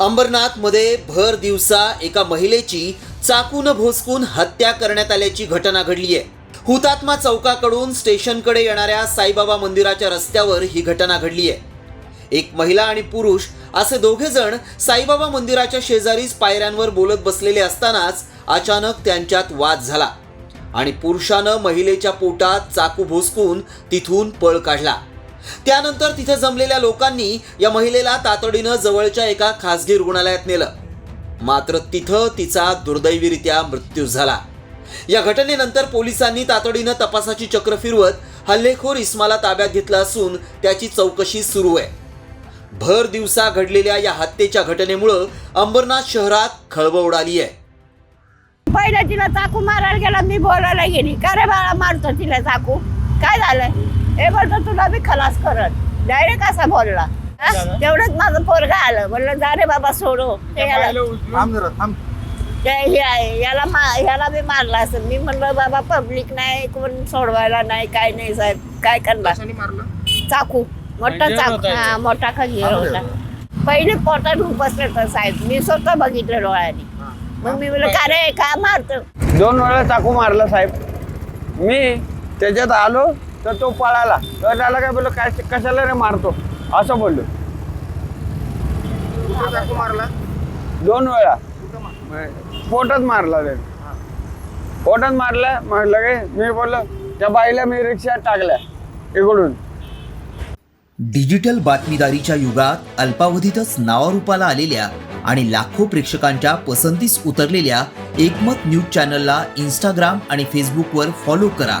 अंबरनाथमध्ये भर दिवसा एका महिलेची चाकून भोसकून हत्या करण्यात आल्याची घटना घडली आहे. हुतात्मा चौकाकडून स्टेशनकडे येणाऱ्या साईबाबा मंदिराच्या रस्त्यावर ही घटना घडली आहे. एक महिला आणि पुरुष असे दोघे जण साईबाबा मंदिराच्या शेजारीच पायऱ्यांवर बोलत बसलेले असतानाच अचानक त्यांच्यात वाद झाला आणि पुरुषानं महिलेच्या पोटात चाकू भोसकून तिथून पळ काढला. त्यानंतर तिथे जमलेल्या लोकांनी या महिलेला तातडीनं जवळच्या एका खासगी रुग्णालयात नेलं. मात्र तिथं तिचा दुर्दैवीरित्या मृत्यू झाला. या घटनेनंतर पोलिसांनी तातडीनं तपासाची चक्र फिरवत हल्लेखोर इस्माला ताब्यात घेतला असून त्याची चौकशी सुरू आहे. भर दिवसा घडलेल्या या हत्येच्या घटनेमुळं अंबरनाथ शहरात खळबळ उडाली आहे. पहिला तिला चाकू मारायला गेला मी बोलायला गेली. का रे बाळा मारतो तिला चाकू? काय झालंय? हे बोलतो तुला मी खलास करत. डायरेक्ट असा बोलला. हा? तेवढंच माझं पोरगा आलं. म्हणलं जा रे बाबा सोडो. ते याला थांब जरा थांब. ते हे आहे, याला मा- याला मी मारला असं. मी म्हणलं बाबा पब्लिक नाही कोण सोडवायला नाही काय नाही साहेब. काय करणार? चाकू. मोठा चाकू. हा मोठा खजीर होता. पहिले पोटात बसले तर साहेब. मी स्वतः बघितलं डोळ्याने. मग मी म्हणलं का रे का मारतो? दोन वेळा चाकू मारला साहेब. मी त्याच्यात आलो तर तो पळाला. तर त्याला काय बोललो काय कशाला रे मारतो? असं बोललो. मारला? दोन वेळा. पोटात मारला त्याने. पोटात मारला म्हटलं काय मी बोललो त्या बाईला मी रिक्षात टाकल्या इकडून. डिजिटल बातमीदारीच्या युगात अल्पावधीतच नावारूपाला आलेल्या आणि लाखो प्रेक्षकांच्या पसंतीस उतरलेल्या एकमत न्यूज चॅनलला इंस्टाग्राम आणि फेसबुकवर फॉलो करा.